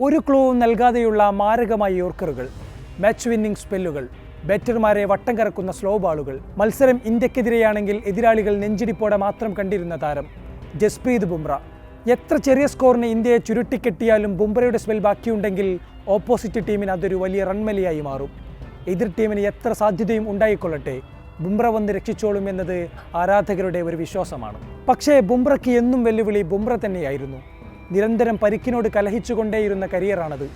ഒരു ക്ലൂവും നൽകാതെയുള്ള മാരകമായ യോർക്കറുകൾ match winning സ്പെല്ലുകൾ ബാറ്റർമാരെ വട്ടം കറക്കുന്ന സ്ലോ ബോളുകൾ മത്സരം ഇന്ത്യക്കെതിരെയാണെങ്കിൽ എതിരാളികൾ നെഞ്ചിടിപ്പോടെ മാത്രം കണ്ടിരുന്ന താരം ജസ്പ്രീത് ബുംറ. എത്ര ചെറിയ സ്കോറിന് ഇന്ത്യയെ ചുരുട്ടിക്കെട്ടിയാലും ബുംറയുടെ സ്പെൽ ബാക്കിയുണ്ടെങ്കിൽ ഓപ്പോസിറ്റ് ടീമിന് അതൊരു വലിയ റൺമലിയായി മാറും. എതിർ ടീമിന് എത്ര സാധ്യതയും ഉണ്ടായിക്കൊള്ളട്ടെ ബുംറ വന്ന് രക്ഷിച്ചോളും എന്നത് ആരാധകരുടെ ഒരു വിശ്വാസമാണ്. പക്ഷേ ബുംറയ്ക്ക് എന്നും വെല്ലുവിളി ബുംറ തന്നെയായിരുന്നു. നിരന്തരം പരിക്കിനോട് കലഹിച്ചുകൊണ്ടേയിരുന്ന കരിയറാണത്.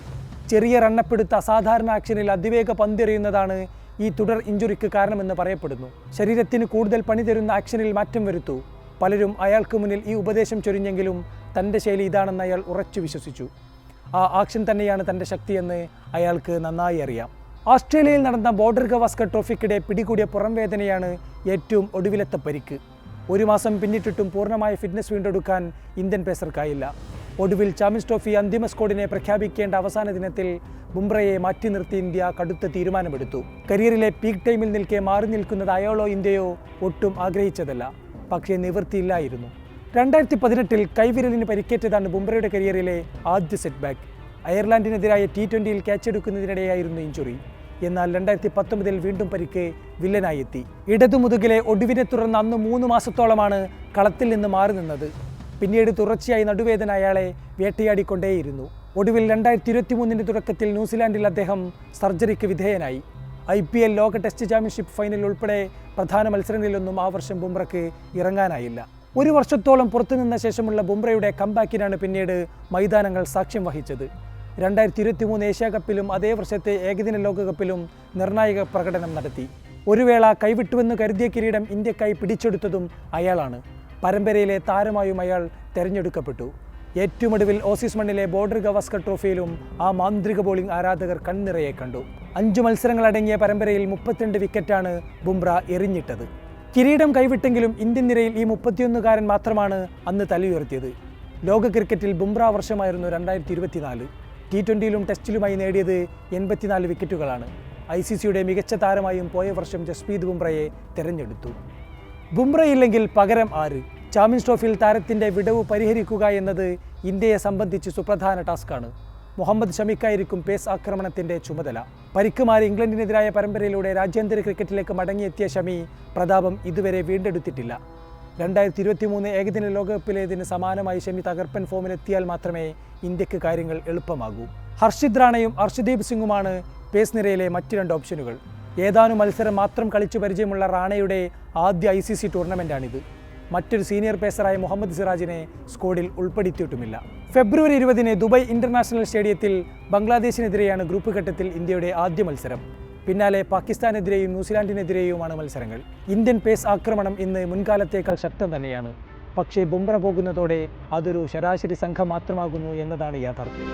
ചെറിയ റണ്ണപ്പെടുത്ത അസാധാരണ ആക്ഷനിൽ അതിവേഗ പന്തെറിയുന്നതാണ് ഈ തുടർ ഇഞ്ചുറിക്ക് കാരണമെന്ന് പറയപ്പെടുന്നു. ശരീരത്തിന് കൂടുതൽ പണി തരുന്ന ആക്ഷനിൽ മാറ്റം വരുത്തു. പലരും അയാൾക്ക് മുന്നിൽ ഈ ഉപദേശം ചൊരിഞ്ഞെങ്കിലും തന്റെ ശൈലി ഇതാണെന്ന് അയാൾ ഉറച്ചു വിശ്വസിച്ചു. ആ ആക്ഷൻ തന്നെയാണ് തന്റെ ശക്തിയെന്ന് അയാൾക്ക് നന്നായി അറിയാം. ഓസ്ട്രേലിയയിൽ നടന്ന ബോർഡർ ഗവാസ്കർ ട്രോഫിക്കിടെ പിടികൂടിയ പുറംവേദനയാണ് ഏറ്റവും ഒടുവിലത്തെ പരിക്ക്. ഒരു മാസം പിന്നിട്ടിട്ടും പൂർണമായ ഫിറ്റ്നസ് വീണ്ടെടുക്കാൻ ഇന്ത്യൻ പേസർക്കായില്ല ഒടുവിൽ ചാമ്പ്യൻസ് ട്രോഫി അന്തിമ സ്കോഡിനെ പ്രഖ്യാപിക്കേണ്ട അവസാന ദിനത്തിൽ ബുംറയെ മാറ്റി നിർത്തി ഇന്ത്യ കടുത്ത തീരുമാനമെടുത്തു. കരിയറിലെ പീക്ക് ടൈമിൽ നിൽക്കെ മാറി നിൽക്കുന്നത് അയാളോ ഇന്ത്യയോ ഒട്ടും ആഗ്രഹിച്ചതല്ല പക്ഷേ നിവൃത്തിയില്ലായിരുന്നു. രണ്ടായിരത്തി പതിനെട്ടിൽ കൈവിരലിന് പരിക്കേറ്റതാണ് ബുംറയുടെ കരിയറിലെ ആദ്യ സെറ്റ് ബാക്ക് അയർലാൻഡിനെതിരായ ടി ട്വന്റിയിൽ ക്യാച്ചെടുക്കുന്നതിനിടെയായിരുന്നു ഇഞ്ചുറി എന്നാൽ രണ്ടായിരത്തി പത്തൊമ്പതിൽ വീണ്ടും പരിക്ക് വില്ലനായി എത്തി. ഇടതുമുതുകിലെ ഒടുവിനെ തുടർന്ന് അന്ന് മൂന്ന് മാസത്തോളമാണ് കളത്തിൽ നിന്ന് മാറി നിന്നത്. പിന്നീട് തുടർച്ചയായി നടുവേദന അയാളെ വേട്ടയാടിക്കൊണ്ടേയിരുന്നു. ഒടുവിൽ രണ്ടായിരത്തി ഇരുപത്തി മൂന്നിന്റെ തുടക്കത്തിൽ ന്യൂസിലാൻഡിൽ അദ്ദേഹം സർജറിക്ക് വിധേയനായി. ഐ പി എൽ ലോക ടെസ്റ്റ് ചാമ്പ്യൻഷിപ്പ് ഫൈനൽ ഉൾപ്പെടെ പ്രധാന മത്സരങ്ങളിലൊന്നും ആ വർഷം ബുംറയ്ക്ക് ഇറങ്ങാനായില്ല. ഒരു വർഷത്തോളം പുറത്തുനിന്ന ശേഷമുള്ള ബുംറയുടെ കംബാക്കിനാണ് പിന്നീട് മൈതാനങ്ങൾ സാക്ഷ്യം വഹിച്ചത്. രണ്ടായിരത്തി ഇരുപത്തി മൂന്ന് ഏഷ്യാ കപ്പിലും അതേ വർഷത്തെ ഏകദിന ലോകകപ്പിലും നിർണായക പ്രകടനം നടത്തി. ഒരു വേള കൈവിട്ടുവെന്ന് കരുതിയ കിരീടം ഇന്ത്യക്കായി പിടിച്ചെടുത്തതും അയാളാണ്. പരമ്പരയിലെ താരമായും അയാൾ തെരഞ്ഞെടുക്കപ്പെട്ടു. ഏറ്റവും ഒടുവിൽ ഓസീസ് മണ്ണിലെ ബോർഡർ ഗവാസ്കർ ട്രോഫിയിലും ആ മാന്ത്രിക ബോളിംഗ് ആരാധകർ കണ്ണിറയെ കണ്ടു. അഞ്ചു മത്സരങ്ങളടങ്ങിയ പരമ്പരയിൽ മുപ്പത്തിരണ്ട് വിക്കറ്റാണ് ബുംറ എറിഞ്ഞിട്ടത്. കിരീടം കൈവിട്ടെങ്കിലും ഇന്ത്യൻ നിരയിൽ ഈ മുപ്പത്തിയൊന്നുകാരൻ മാത്രമാണ് അന്ന് തലയുയർത്തിയത്. ലോക ക്രിക്കറ്റിൽ ബുംറ വർഷമായിരുന്നു രണ്ടായിരത്തി ഇരുപത്തിനാല് ടി ട്വന്റിയിലും ടെസ്റ്റിലുമായി നേടിയത് എൺപത്തിനാല് വിക്കറ്റുകളാണ് ഐ സി സിയുടെ മികച്ച താരമായും പോയ വർഷം ജസ്പ്രീത് ബുംറയെ തെരഞ്ഞെടുത്തു. ബുംറയില്ലെങ്കിൽ പകരം ആര്? ചാമ്പ്യൻസ് ട്രോഫിയിൽ താരത്തിന്റെ വിടവ് പരിഹരിക്കുക എന്നത് ഇന്ത്യയെ സംബന്ധിച്ച് സുപ്രധാന ടാസ്ക്കാണ്. മുഹമ്മദ് ഷമിക്കായിരിക്കും പേസ് ആക്രമണത്തിന്റെ ചുമതല. പരിക്കുമാരി ഇംഗ്ലണ്ടിനെതിരായ പരമ്പരയിലൂടെ രാജ്യാന്തര ക്രിക്കറ്റിലേക്ക് മടങ്ങിയെത്തിയ ഷമി പ്രതാപം ഇതുവരെ വീണ്ടെടുത്തിട്ടില്ല. രണ്ടായിരത്തി ഇരുപത്തി മൂന്ന് ഏകദിന ലോകകപ്പിലേതിന് സമാനമായി ഷമി തകർപ്പൻ ഫോമിലെത്തിയാൽ മാത്രമേ ഇന്ത്യയ്ക്ക് കാര്യങ്ങൾ എളുപ്പമാകൂ. ഹർഷിത് റാണയും അർഷദീപ് സിംഗുമാണ് പേസ് നിരയിലെ മറ്റു രണ്ട് ഓപ്ഷനുകൾ. ഏതാനും മത്സരം മാത്രം കളിച്ചു പരിചയമുള്ള റാണയുടെ ആദ്യ ഐ സി സി ടൂർണമെന്റാണിത് മറ്റൊരു സീനിയർ പേസറായ മുഹമ്മദ് സിറാജിനെ സ്കോഡിൽ ഉൾപ്പെടുത്തിയിട്ടുമില്ല. ഫെബ്രുവരി ഇരുപതിന് ദുബായ് ഇന്റർനാഷണൽ സ്റ്റേഡിയത്തിൽ ബംഗ്ലാദേശിനെതിരെയാണ് ഗ്രൂപ്പ് ഘട്ടത്തിൽ ഇന്ത്യയുടെ ആദ്യ മത്സരം. പിന്നാലെ പാകിസ്ഥാനെതിരെയും ന്യൂസിലാൻഡിനെതിരെയുമാണ് മത്സരങ്ങൾ. ഇന്ത്യൻ പേസ് ആക്രമണം ഇന്ന് മുൻകാലത്തേക്കാൾ ശക്തം തന്നെയാണ്. പക്ഷേ ബുംറ പോകുന്നതോടെ അതൊരു ശരാശരി സംഘം മാത്രമാകുന്നു എന്നതാണ് യാഥാർത്ഥ്യം.